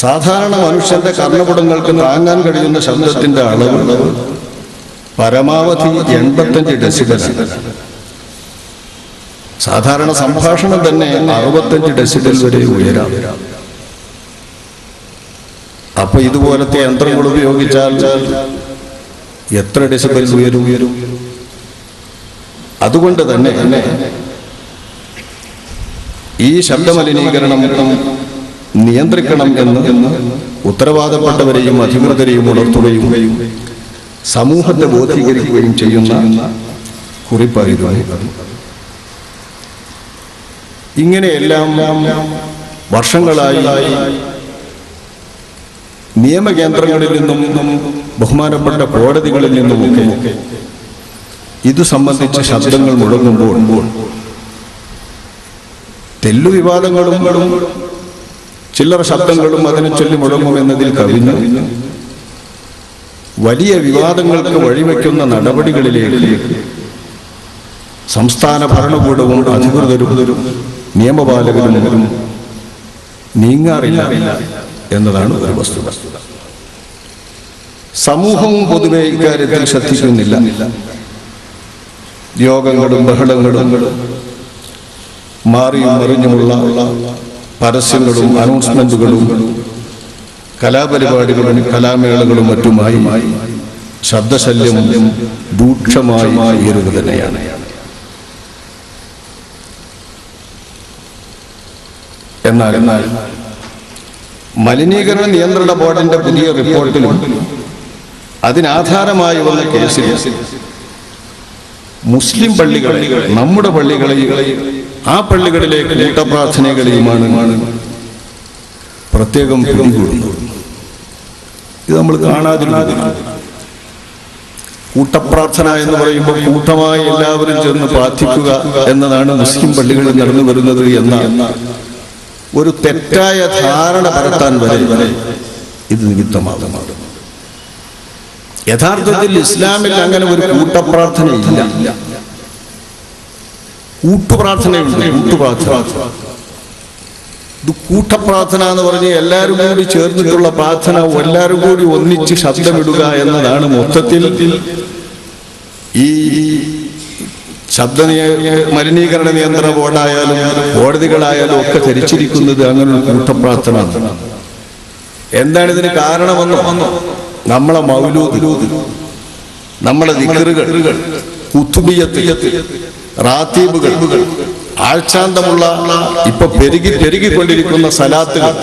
സാധാരണ മനുഷ്യന്റെ കർണപുടങ്ങൾക്ക് താങ്ങാൻ കഴിയുന്ന ശബ്ദത്തിന്റെ അളവ് പരമാവധി എൺപത്തഞ്ച് ഡെസിബലാണ്. സാധാരണ സംഭാഷണം തന്നെ അറുപത്തഞ്ച് ഡെസിബൽ വരെ ഉയരാം. അപ്പൊ ഇതുപോലത്തെ യന്ത്രങ്ങൾ ഉപയോഗിച്ചാൽ എത്ര ഡെസിബൽ ഉയരും ഉയരും? അതുകൊണ്ട് തന്നെ ഈ ശബ്ദമലിനീകരണം നിയന്ത്രിക്കണം എന്ന് ഉത്തരവാദപ്പെട്ടവരെയും അധികൃതരെയും ഉണർത്തുകയും സമൂഹത്തെ ബോധീകരിക്കുകയും ചെയ്യുന്ന കുറിപ്പായിരുന്നു ഇങ്ങനെയെല്ലാം വർഷങ്ങളായി നിയമകേന്ദ്രങ്ങളിൽ നിന്നും ബഹുമാനപ്പെട്ട കോടതികളിൽ നിന്നുമൊക്കെ ഇത് സംബന്ധിച്ച ശബ്ദങ്ങൾ മുഴങ്ങുമ്പോൾ തെല്ലു വിവാദങ്ങളും ചില്ലറ ശബ്ദങ്ങളും അതിനെ ചൊല്ലി മുഴങ്ങുമെന്നതിൽ കവിഞ്ഞു. വലിയ വിവാദങ്ങൾക്ക് വഴിവെക്കുന്ന നടപടികളിലേക്ക്. സംസ്ഥാന ഭരണകൂടവും അധികൃതരും നിയമപാലകരും നീങ്ങാറില്ല എന്നതാണ് ഒരു വസ്തുത. സമൂഹവും പൊതുവെ ഇക്കാര്യത്തിൽ ശ്രദ്ധിക്കുന്നില്ല. യോഗങ്ങളും ബഹളങ്ങളും മാറിയും മറിഞ്ഞുമുള്ള പരസ്യങ്ങളും അനൗൺസ്മെന്റുകളും കലാപരിപാടികളും കലാമേളകളും മറ്റുമായി ശബ്ദശല്യം രൂക്ഷമായി ഉയരുക തന്നെയാണ്. എന്നാൽ എന്നാൽ മലിനീകരണ നിയന്ത്രണ ബോർഡിന്റെ പുതിയ റിപ്പോർട്ടിലും അതിനാധാരമായി വന്ന കേസിൽ മുസ്ലിം പള്ളികളെ നമ്മുടെ പള്ളികളെയും ആ പള്ളികളിലേക്ക് കൂട്ടപ്രാർത്ഥനകളെയുമാണ് പ്രത്യേകം പിടികൂടുന്നത്. ഇത് നമ്മൾ കാണാതിരുന്നത് കൂട്ടപ്രാർത്ഥന എന്ന് പറയുമ്പോൾ കൂട്ടമായി എല്ലാവരും ചേർന്ന് പ്രാർത്ഥിക്കുക എന്നതാണ് മുസ്ലിം പള്ളികളിൽ നടന്നു വരുന്നത് എന്ന ഒരു തെറ്റായ ധാരണ പരത്താൻ വരെ ഇത് നിമിത്തമാകുമാണ് യഥാർത്ഥത്തിൽ ഇസ്ലാമിൽ അങ്ങനെ ഒരു കൂട്ടപ്രാർത്ഥനയില്ല. കൂട്ടുപ്രാർത്ഥനയുണ്ട് കൂട്ടുപ്രാർത്ഥന ഇത് കൂട്ടപ്രാർത്ഥന എന്ന് പറഞ്ഞ് എല്ലാവരും കൂടി ചേർന്നിട്ടുള്ള പ്രാർത്ഥന എല്ലാവരും കൂടി ഒന്നിച്ച് ശബ്ദമിടുക എന്നതാണ് മൊത്തത്തിൽ ഈ ശബ്ദ മലിനീകരണ നിയന്ത്രണ ബോർഡായാലും കോടതികളായാലും ഒക്കെ ധരിച്ചിരിക്കുന്നത് അങ്ങനെ ഒരു കൂട്ടപ്രാർത്ഥന. എന്താണ് ഇതിന് കാരണമെന്ന്? നമ്മളെ മൗലൂദ് നമ്മളെ ദിക്കറുകൾ കുത്തുബിയത്ത് റാത്തീബുകൾ ആഴ്ചാന്തമുള്ള ഇപ്പൊ പെരുകി പെരുകിക്കൊണ്ടിരിക്കുന്ന സലാത്തുകൾ.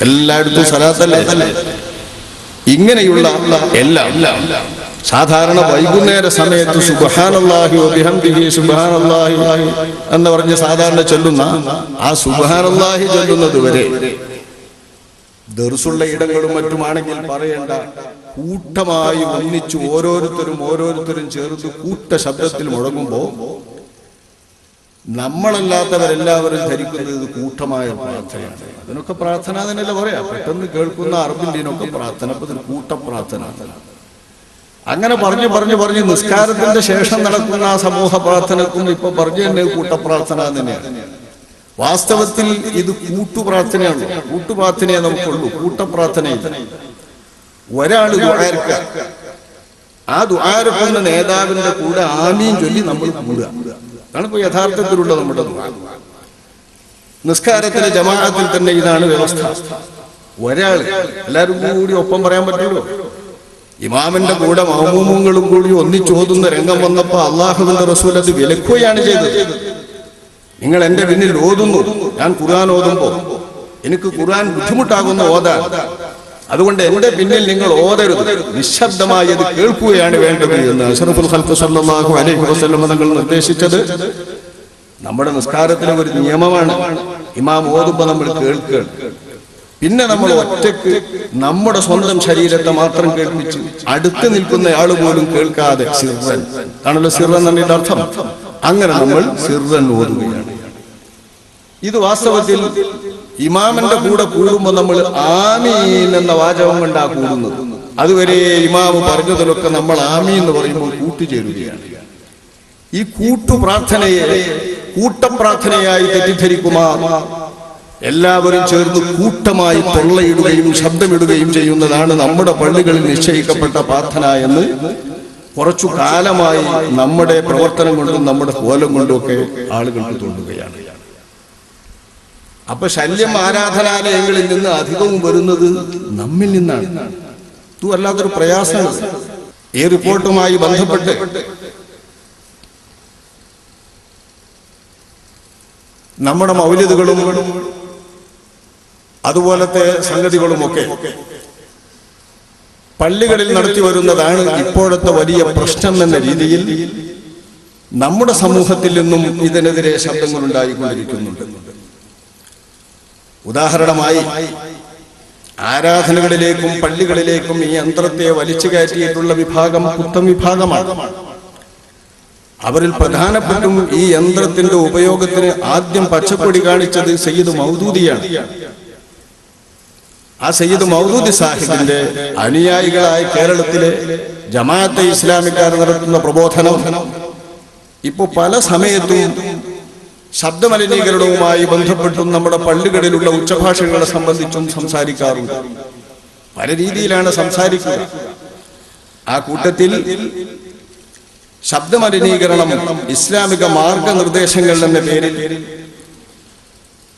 എല്ലായിടത്തും സലാത്തല്ലേ? ഇങ്ങനെയുള്ള എല്ലാം സാധാരണ വൈകുന്നേര സമയത്ത് എന്ന് പറഞ്ഞ് സാധാരണ ചൊല്ലുന്ന ആ സുബഹാനല്ലാഹി ചൊല്ലുന്നത് വരെ ദർസുള്ള ഇടങ്ങളും മറ്റുമാണെങ്കിൽ പറയേണ്ട കൂട്ടമായി ഒന്നിച്ച് ഓരോരുത്തരും ഓരോരുത്തരും ചേർത്ത് കൂട്ട ശബ്ദത്തിൽ മുഴങ്ങുമ്പോ നമ്മളല്ലാത്തവരെല്ലാവരും ധരിക്കുന്നത് ഇത് കൂട്ടമായ പ്രാർത്ഥനയാണ്. അതിനൊക്കെ പ്രാർത്ഥന എന്നല്ല പറയാ. പെട്ടെന്ന് കേൾക്കുന്ന അറബിന്റെയൊക്കെ പ്രാർത്ഥന അപ്പൊ ഇതൊരു കൂട്ടപ്രാർത്ഥന അങ്ങനെ പറഞ്ഞു പറഞ്ഞു പറഞ്ഞു നിസ്കാരത്തിന്റെ ശേഷം നടക്കുന്ന ആ സമൂഹ പ്രാർത്ഥനക്കും ഇപ്പൊ പറഞ്ഞു തന്നെ കൂട്ടപ്രാർത്ഥന തന്നെയാണ്. വാസ്തവത്തിൽ ഇത് കൂട്ടുപ്രാർത്ഥനയാണ് കൂട്ടുപ്രാർത്ഥനയെ നമുക്കുള്ളൂ. കൂട്ടപ്രാർത്ഥനയില്ല ഒരാൾ ദുആർക്ക ആ ദുആരക്കുന്ന നേതാവിന്റെ കൂടെ ആമീൻ ചൊല്ലി നമ്മൾ കൂടുക. അതാണ് ഇപ്പൊ യഥാർത്ഥത്തിലുള്ള നമ്മുടെ ദുആ. നിസ്കാരത്തിലെ ജമാഅത്തിൽ തന്നെ ഇതാണ് വ്യവസ്ഥ. ഒരാൾ എല്ലാവരും കൂടി ഒപ്പം പറയാൻ പറ്റുള്ളൂ ഇമാമിന്റെ കൂടെ മാമൂമുങ്ങളും കൂടി ഒന്നിച്ചോതുന്ന രംഗം വന്നപ്പോ അള്ളാഹുവിന്റെ റസൂൽ അത് വിലക്കുകയാണ് ചെയ്തത്. നിങ്ങൾ എന്റെ പിന്നിൽ ഓതുന്നു. ഞാൻ ഖുർആൻ ഓതുമ്പോ എനിക്ക് ഖുർആൻ ബുദ്ധിമുട്ടാകുന്ന ഓതാൻ അതുകൊണ്ട് എന്റെ പിന്നിൽ നിങ്ങൾ ഓതരുത്. നിശബ്ദമായി അത് കേൾക്കുകയാണ് വേണ്ടത് എന്ന് അഷറഫുൽ ഹൽഫ് സല്ലല്ലാഹു അലൈഹി വസല്ലം തങ്ങൾ നിർദ്ദേശിച്ചത്. നമ്മുടെ നിസ്കാരത്തിലെ ഒരു നിയമമാണ്. ഇമാം ഓതുമ്പോ നമ്മൾ കേൾക്കുക പിന്നെ നമ്മൾ ഒറ്റയ്ക്ക് നമ്മുടെ സ്വന്തം ശരീരത്തെ മാത്രം കേൾപ്പിച്ച് അടുത്ത് നിൽക്കുന്ന ആൾ പോലും കേൾക്കാതെ സിർവൻ ആണല്ലോ സിർവൻ എന്നതിന്റെ അർത്ഥം? അങ്ങനെ നമ്മൾ സിർവൻ ഓതുകയാണ്. ഇത് വാസ്തവത്തിൽ ഇമാമിന്റെ കൂടെ കൂടുമ്പോൾ നമ്മൾ ആമീൻ എന്ന വാചകം കൊണ്ടാ കൂടുന്നത്. അതുവരെ ഇമാമ് പറഞ്ഞതിലൊക്കെ നമ്മൾ ആമീൻ എന്ന് പറയുമ്പോൾ കൂട്ടുചേരുകയാണ്. ഈ കൂട്ടു പ്രാർത്ഥനയെ കൂട്ടപ്രാർത്ഥനയായി തെറ്റിദ്ധരിക്കുമാ. എല്ലാവരും ചേർന്ന് കൂട്ടമായി തൊള്ളയിടുകയും ശബ്ദമിടുകയും ചെയ്യുന്നതാണ് നമ്മുടെ പള്ളികളിൽ നിശ്ചയിക്കപ്പെട്ട പ്രാർത്ഥന എന്ന് കുറച്ചു കാലമായി നമ്മുടെ പ്രവർത്തനം കൊണ്ടും നമ്മുടെ കോലം കൊണ്ടും ഒക്കെ ആളുകൾക്ക് തോന്നുകയാണ്. അപ്പൊ ശല്യം ആരാധനാലയങ്ങളിൽ നിന്ന് അധികവും വരുന്നത് നമ്മിൽ നിന്നാണ്. ഇത് വല്ലാത്തൊരു പ്രയാസമാണ് ഈ റിപ്പോർട്ടുമായി ബന്ധപ്പെട്ട് നമ്മുടെ മൗലികകളും അതുപോലത്തെ സംഗതികളുമൊക്കെ പള്ളികളിൽ നടത്തി വരുന്നതാണ് ഇപ്പോഴത്തെ വലിയ പ്രശ്നം എന്ന രീതിയിൽ നമ്മുടെ സമൂഹത്തിൽ നിന്നും ഇതിനെതിരെ ശബ്ദങ്ങൾ ഉണ്ടായിക്കൊണ്ടിരിക്കുന്നുണ്ട്. ഉദാഹരണമായി ആരാധനകളിലേക്കും പള്ളികളിലേക്കും ഈ യന്ത്രത്തെ വലിച്ചു കയറ്റിയിട്ടുള്ള വിഭാഗം പുത്തം വിഭാഗമാണ്. അവരിൽ പ്രധാനപ്പെട്ടും ഈ യന്ത്രത്തിന്റെ ഉപയോഗത്തിന് ആദ്യം പച്ചക്കൊടി കാണിച്ചത് സയ്യിദ് മൗദൂദിയാണ്. ആ സയ്യിദ് മൗദൂദി സാഹിബിന്റെ അനുയായികളായ കേരളത്തിലെ ജമാഅത്തെ ഇസ്ലാമിക്കാർ നടത്തുന്ന പ്രബോധനം ഇപ്പോ പല സമയത്തും ശബ്ദമലിനീകരണവുമായി ബന്ധപ്പെട്ടും നമ്മുടെ പള്ളികളിലുള്ള ഉച്ചഭാഷകളെ സംബന്ധിച്ചും സംസാരിക്കാറുണ്ട്. പല രീതിയിലാണ് സംസാരിക്കുക. ആ കൂട്ടത്തിൽ ശബ്ദമലിനീകരണം ഇസ്ലാമിക മാർഗനിർദ്ദേശങ്ങൾ എന്ന പേരിൽ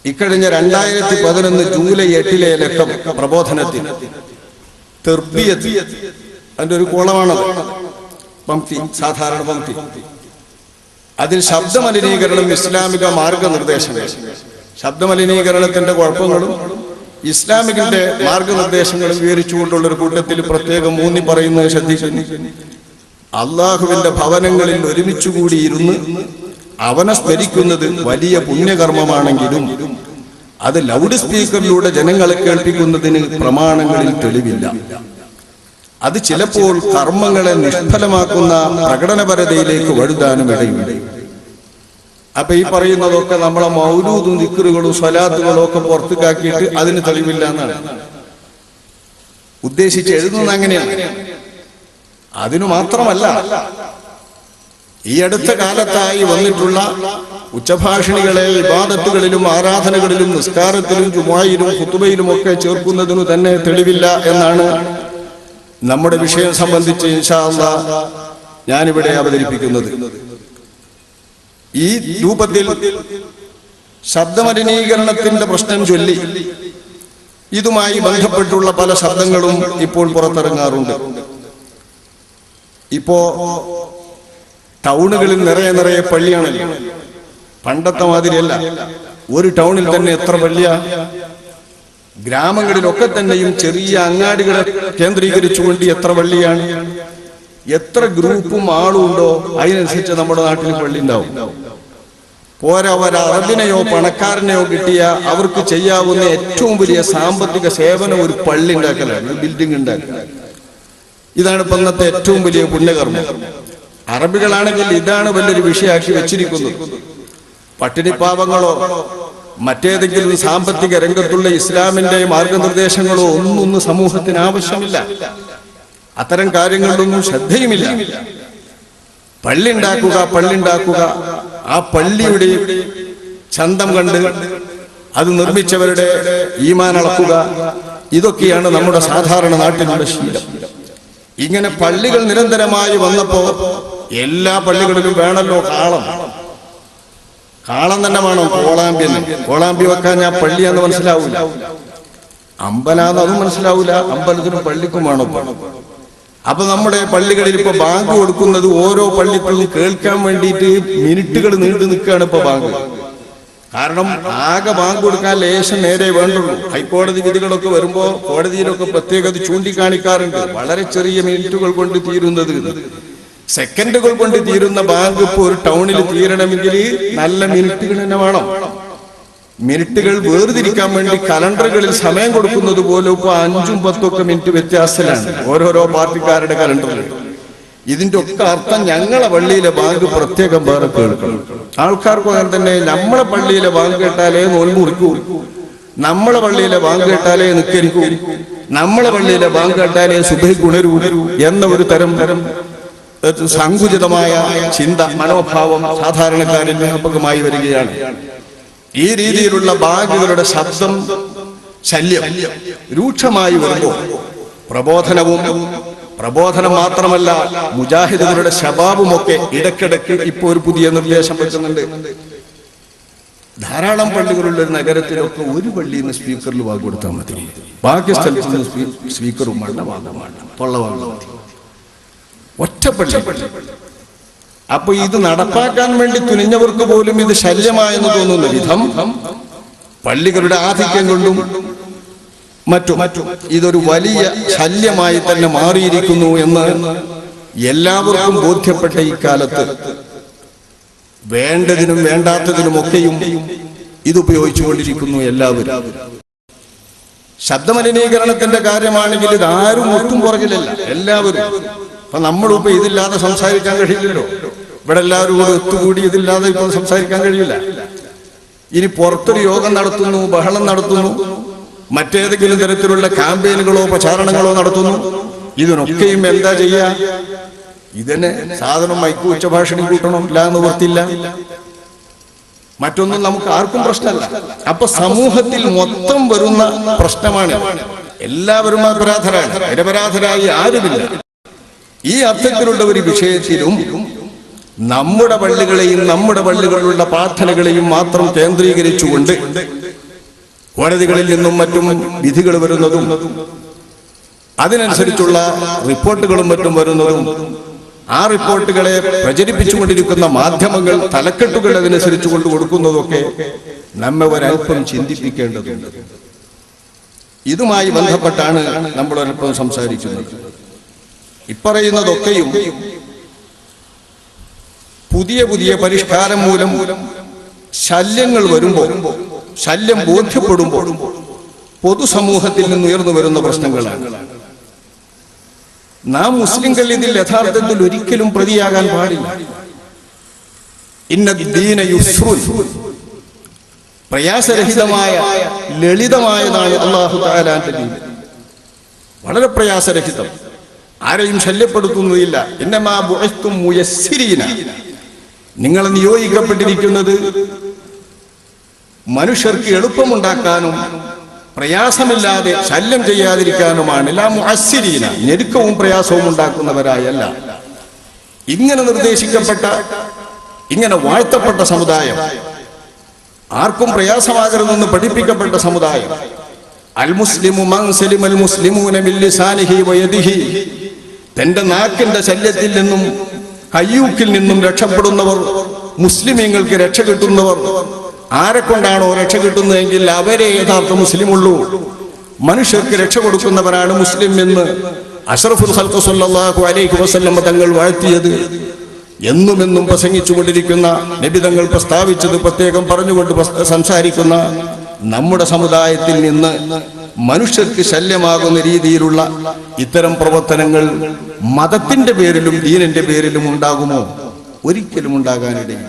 ഇക്കഴിഞ്ഞ രണ്ടായിരത്തി പതിനൊന്ന് ജൂലൈ എട്ടിലെ ലക്കം പ്രബോധനത്തിൽ അതിന്റെ ഒരു കോളമാണത്. പംക്തി സാധാരണ പംക്തി. അതിൽ ശബ്ദമലിനീകരണം ഇസ്ലാമിക മാർഗനിർദ്ദേശങ്ങൾ. ശബ്ദമലിനീകരണത്തിന്റെ കുഴപ്പങ്ങളും ഇസ്ലാമികന്റെ മാർഗനിർദ്ദേശങ്ങളും വിവരിച്ചുകൊണ്ടുള്ള ഒരു കൂട്ടത്തിൽ പ്രത്യേകം മൂന്നി പറയുന്നത് ശ്രദ്ധിക്കുന്നു. അള്ളാഹുവിന്റെ ഭവനങ്ങളിൽ ഒരുമിച്ച് കൂടിയിരുന്ന് അവനെ സ്മരിക്കുന്നത് വലിയ പുണ്യകർമ്മമാണെങ്കിലും അത് ലൗഡ് സ്പീക്കറിലൂടെ ജനങ്ങളെ കേൾപ്പിക്കുന്നതിന് പ്രമാണങ്ങളിൽ തെളിവില്ല. അത് ചിലപ്പോൾ കർമ്മങ്ങളെ നിഷ്ഫലമാക്കുന്ന പ്രകടനപരതയിലേക്ക് വഴുതാനും ഇടയുണ്ട് അപ്പൊ ഈ പറയുന്നതൊക്കെ നമ്മളെ മൗലൂദും ദിക്കറുകളും സ്വലാത്തുകളും ഒക്കെ പുറത്തുകാക്കിയിട്ട് അതിന് തെളിവില്ല എന്നാണ്. ഉദ്ദേശിച്ച് എഴുതുന്നത് അങ്ങനെയാണ്. അതിനു മാത്രമല്ല ഈ അടുത്ത കാലത്തായി വന്നിട്ടുള്ള ഉച്ചഭാഷിണികളെ വിവാദത്തുകളിലും ആരാധനകളിലും നിസ്കാരത്തിലും ജുമായിലും കുത്തുബയിലും ഒക്കെ ചേർക്കുന്നതിനു തന്നെ തെളിവില്ല എന്നാണ് നമ്മുടെ വിഷയം സംബന്ധിച്ച് ഇൻഷാ അള്ളാ ഞാനിവിടെ അവതരിപ്പിക്കുന്നത്. ഈ രൂപത്തിൽ ശബ്ദമലിനീകരണത്തിന്റെ പ്രശ്നം ചൊല്ലി ഇതുമായി ബന്ധപ്പെട്ടുള്ള പല ശബ്ദങ്ങളും ഇപ്പോൾ പുറത്തിറങ്ങാറുണ്ട്. ഇപ്പോ ടൗണുകളിൽ നിറയെ നിറയെ പള്ളിയാണല്ലോ. പണ്ടത്തെ മാതിരിയല്ല. ഒരു ടൗണിൽ തന്നെ എത്ര പള്ളിയ? ഗ്രാമങ്ങളിലൊക്കെ തന്നെയും ചെറിയ അങ്ങാടികളെ കേന്ദ്രീകരിച്ചുകൊണ്ട് എത്ര പള്ളിയാണ് എത്ര ഗ്രൂപ്പും ആളും ഉണ്ടോ? അതിനനുസരിച്ച് നമ്മുടെ നാട്ടിൽ പള്ളി ഉണ്ടാവും. പോരാ ഒരു പണക്കാരനെയോ കിട്ടിയ അവർക്ക് ചെയ്യാവുന്ന ഏറ്റവും വലിയ സാമ്പത്തിക സേവനം ഒരു പള്ളി ഉണ്ടാക്കലാണ് ബിൽഡിംഗ് ഉണ്ടാക്കൽ ഇതാണ് ഇപ്പൊ ഇന്നത്തെ ഏറ്റവും വലിയ പുണ്യകർമ്മം. അറബികളാണെങ്കിൽ ഇതാണ് വലിയൊരു വിഷയമാക്കി വെച്ചിരിക്കുന്നത്. പട്ടിണിപ്പാവങ്ങളോ മറ്റേതെങ്കിലും സാമ്പത്തിക രംഗത്തുള്ള ഇസ്ലാമിന്റെ മാർഗനിർദ്ദേശങ്ങളോ ഒന്നും സമൂഹത്തിന് ആവശ്യമില്ല. അത്തരം കാര്യങ്ങളിലൊന്നും ശ്രദ്ധയുമില്ല. പള്ളി ഉണ്ടാക്കുക പള്ളി ഉണ്ടാക്കുക ആ പള്ളിയുടെ ചന്തം കണ്ട് അത് നിർമ്മിച്ചവരുടെ ഈമാൻ അളക്കുക. ഇതൊക്കെയാണ് നമ്മുടെ സാധാരണ നാട്ടിലുള്ള ശീലം. ഇങ്ങനെ പള്ളികൾ നിരന്തരമായി വന്നപ്പോ എല്ലാ പള്ളികളിലും വേണല്ലോ കാളം കാളം തന്നെ വേണം കോളാമ്പി കോളാമ്പി വെക്കാൻ ഞാൻ പള്ളിയാന്ന് മനസ്സിലാവൂല. അമ്പലാന്ന് അതും മനസ്സിലാവൂല. അമ്പലത്തിനും പള്ളിക്കും വേണം. അപ്പൊ നമ്മുടെ പള്ളികളിൽ ഇപ്പൊ ബാങ്ക് കൊടുക്കുന്നത് ഓരോ പള്ളിക്കും കേൾക്കാൻ വേണ്ടിയിട്ട് മിനിറ്റുകൾ നീണ്ടു നിൽക്കുകയാണ് ഇപ്പൊ ബാങ്ക്. കാരണം ആകെ ബാങ്ക് കൊടുക്കാൻ ലേശം നേരെ വേണ്ടുള്ളൂ. ഹൈക്കോടതി വിധികളൊക്കെ വരുമ്പോ കോടതിയിലൊക്കെ പ്രത്യേകത ചൂണ്ടിക്കാണിക്കാറുണ്ട്. വളരെ ചെറിയ മിനിറ്റുകൾ കൊണ്ട് തീരുന്നത്. സെക്കൻഡുകൾ കൊണ്ട് തീരുന്ന ബാങ്ക് ഇപ്പോൾ ഒരു ടൗണിൽ തീരണമെങ്കിൽ നല്ല മിനിറ്റുകൾ തന്നെ വേണം. മിനിറ്റുകൾ വേർതിരിക്കാൻ വേണ്ടി കലണ്ടറുകളിൽ സമയം കൊടുക്കുന്നത് പോലെ ഇപ്പൊ അഞ്ചും പത്തും ഒക്കെ മിനിറ്റ് വ്യത്യാസത്തിലാണ്. ഓരോരോ പാർട്ടിക്കാരുടെ കലണ്ടറിൽ. ഇതിന്റെ ഒക്കെ അർത്ഥം ഞങ്ങളെ പള്ളിയിലെ ബാങ്ക് പ്രത്യേകം വേറെ കേൾക്കണം. ആൾക്കാർക്ക് അങ്ങനെ തന്നെ നമ്മളെ പള്ളിയിലെ ബാങ്ക് കേട്ടാലേ നോൽ മുറിക്കൂ. നമ്മളെ പള്ളിയിലെ ബാങ്ക് കേട്ടാലേ നിക്കരിക്കൂ നമ്മളെ പള്ളിയിലെ ബാങ്ക് കേട്ടാലേ സുബൈ ഗുണരൂ എന്ന ഒരു തരം തരം സങ്കുചിതമായ ചിന്ത മനോഭാവം സാധാരണക്കാരിൽ വ്യാപകമായി വരികയാണ്. ഈ രീതിയിലുള്ള ബാഗുകളുടെ ശബ്ദം ശല്യം രൂക്ഷമായി വരുമ്പോൾ പ്രബോധനവും പ്രബോധനം മാത്രമല്ല മുജാഹിദുകളുടെ ശബാബുമൊക്കെ ഇടയ്ക്കിടയ്ക്ക് ഇപ്പോൾ ഒരു പുതിയ നിർദ്ദേശം വെക്കുന്നുണ്ട്. ധാരാളം പള്ളികളുള്ള ഒരു നഗരത്തിലൊക്കെ ഒരു പള്ളിയിൽ നിന്ന് സ്പീക്കറിൽ വാക്ക് കൊടുത്താൽ മതി. ബാക്കി സ്ഥലത്ത് നിന്ന് സ്പീ- സ്പീക്കറും വേണ്ട വാദം വേണ്ട വാങ്ങാൻ മതി ഒറ്റ പള്ളി അപ്പൊ ഇത് നടപ്പാക്കാൻ വേണ്ടി തുനിഞ്ഞവർക്ക് പോലും ഇത് ശല്യമായെന്ന് തോന്നുന്ന വിധം പള്ളികളുടെ ആധിക്യം കൊണ്ടും മറ്റു മറ്റു ഇതൊരു വലിയ ശല്യമായി തന്നെ മാറിയിരിക്കുന്നു എന്ന് എല്ലാവർക്കും ബോധ്യപ്പെട്ട ഈ കാലത്ത് വേണ്ടതിനും വേണ്ടാത്തതിനുമൊക്കെയും ഇത് ഉപയോഗിച്ചുകൊണ്ടിരിക്കുന്നു എല്ലാവരും. ശബ്ദമലിനീകരണത്തിന്റെ കാര്യമാണെങ്കിൽ ഇത് ആരും ഒട്ടും പുറകിലല്ല. എല്ലാവരും അപ്പൊ നമ്മളും ഇപ്പൊ ഇതില്ലാതെ സംസാരിക്കാൻ കഴിയില്ലല്ലോ. ഇവിടെ എല്ലാവരും കൂടെ ഒത്തുകൂടി ഇതില്ലാതെ ഇപ്പൊ സംസാരിക്കാൻ കഴിയില്ല. ഇനി പുറത്തൊരു യോഗം നടത്തുന്നു ബഹളം നടത്തുന്നു മറ്റേതെങ്കിലും തരത്തിലുള്ള ക്യാമ്പയിനുകളോ പ്രചാരണങ്ങളോ നടത്തുന്നു. ഇതിനൊക്കെയും എന്താ ചെയ്യാ? ഇതിനെ സാധനം മൈക്ക് ഉച്ചഭാഷണി കൂട്ടണം ഇല്ല എന്ന് വർത്തില്ല മറ്റൊന്നും നമുക്ക് ആർക്കും പ്രശ്നമല്ല. അപ്പൊ സമൂഹത്തിൽ മൊത്തം വരുന്ന പ്രശ്നമാണ്. എല്ലാവരും അപരാധരാണ്. നിരപരാധരായി ആരുമില്ല. ഈ അർത്ഥത്തിലുള്ള ഒരു വിഷയത്തിലും നമ്മുടെ പള്ളികളെയും നമ്മുടെ പള്ളികളിലുള്ള പ്രാർത്ഥനകളെയും മാത്രം കേന്ദ്രീകരിച്ചുകൊണ്ട് കോടതികളിൽ നിന്നും മറ്റും വിധികൾ വരുന്നതും അതിനനുസരിച്ചുള്ള റിപ്പോർട്ടുകളും മറ്റും വരുന്നതും ആ റിപ്പോർട്ടുകളെ പ്രചരിപ്പിച്ചുകൊണ്ടിരിക്കുന്ന മാധ്യമങ്ങൾ തലക്കെട്ടുകൾ അതിനനുസരിച്ച് കൊണ്ട് കൊടുക്കുന്നതൊക്കെ നമ്മെ ഒരല്പം ചിന്തിപ്പിക്കേണ്ടതുണ്ട്. ഇതുമായി ബന്ധപ്പെട്ടാണ് നമ്മൾ സംസാരിക്കുന്നത്. ഇപ്പറയുന്നതൊക്കെയും പുതിയ പുതിയ പരിഷ്കാരം മൂലം ശല്യങ്ങൾ വരുമ്പോൾ ശല്യം ബോധ്യപ്പെടുമ്പോൾ പൊതുസമൂഹത്തിൽ നിന്ന് ഉയർന്നു വരുന്ന പ്രശ്നങ്ങളാണ്. നാം മുസ്ലിംകൾ ഇതിൽ യഥാർത്ഥത്തിൽ ഒരിക്കലും പ്രതിയാകാൻ പാടില്ല. ഇന്ന ദീന യുസ്രുൻ പ്രയാസരഹിതമായ ലളിതമായതാണ് അള്ളാഹു വളരെ പ്രയാസരഹിതം. ആരെയും ശല്യപ്പെടുത്തുന്നതില്ല. എന്നമാ ബുഴത്തും മുയസ്സിരീന. നിങ്ങൾ നിയോഗിക്കപ്പെട്ടിരിക്കുന്നത് മനുഷ്യർക്ക് എളുപ്പമുണ്ടാക്കാനും പ്രയാസമില്ലാതെ ശല്യം ചെയ്യാതിരിക്കാനുമാണ്. എല്ലാ മുഅസ്സിരീന. ഞെരുക്കവും പ്രയാസവും ഉണ്ടാക്കുന്നവരായല്ല. ഇങ്ങനെ നിർദ്ദേശിക്കപ്പെട്ട ഇങ്ങനെ വാഴ്ത്തപ്പെട്ട സമുദായം ആർക്കും പ്രയാസമാകരുതെന്ന് പഠിപ്പിക്കപ്പെട്ട സമുദായം അൽ മുസ്ലിമു മൻ സലിമൽ മുസ്ലിമൂന മിൻ ലിസാനിഹി വയദിഹി തന്റെ നാക്കിന്റെ ശല്യത്തിൽ നിന്നും കയ്യൂക്കിൽ നിന്നും രക്ഷപ്പെടുന്നവർ മുസ്ലിമീങ്ങൾക്ക് രക്ഷ കിട്ടുന്നവർ ആരെ കൊണ്ടാണോ രക്ഷ കിട്ടുന്നതെങ്കിൽ അവരെ യഥാർത്ഥ മുസ്ലിമുള്ളൂ. മനുഷ്യർക്ക് രക്ഷ കൊടുക്കുന്നവരാണ് മുസ്ലിം എന്ന് അഷറഫുൽ സല്ലല്ലാഹു അലൈഹി വസല്ലം തങ്ങൾ വാഴ്ത്തിയത്. എന്നുമെന്നും എന്നും പ്രസംഗിച്ചുകൊണ്ടിരിക്കുന്ന നിബിതങ്ങൾ പ്രസ്താവിച്ചത് പ്രത്യേകം പറഞ്ഞുകൊണ്ട് സംസാരിക്കുന്ന നമ്മുടെ സമുദായത്തിൽ നിന്ന് മനുഷ്യർക്ക് ശല്യമാകുന്ന രീതിയിലുള്ള ഇത്തരം പ്രവർത്തനങ്ങൾ മതത്തിന്റെ പേരിലും ദീനന്റെ പേരിലും ഉണ്ടാകുമോ? ഒരിക്കലും ഉണ്ടാകാനിടയില്ല.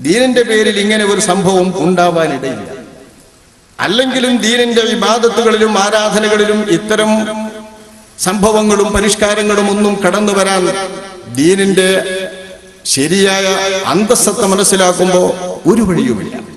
ദീനന്റെ പേരിൽ ഇങ്ങനെ ഒരു സംഭവം ഉണ്ടാവാനിടയില്ല. അല്ലെങ്കിലും ദീനന്റെ വിവാദത്തുകളിലും ആരാധനകളിലും ഇത്തരം സംഭവങ്ങളും പരിഷ്കാരങ്ങളും ഒന്നും കടന്നു വരാൻ ദീനിന്റെ ശരിയായ അന്തസ്സത്ത മനസ്സിലാക്കുമ്പോൾ ഒരു വഴിയുമില്ല.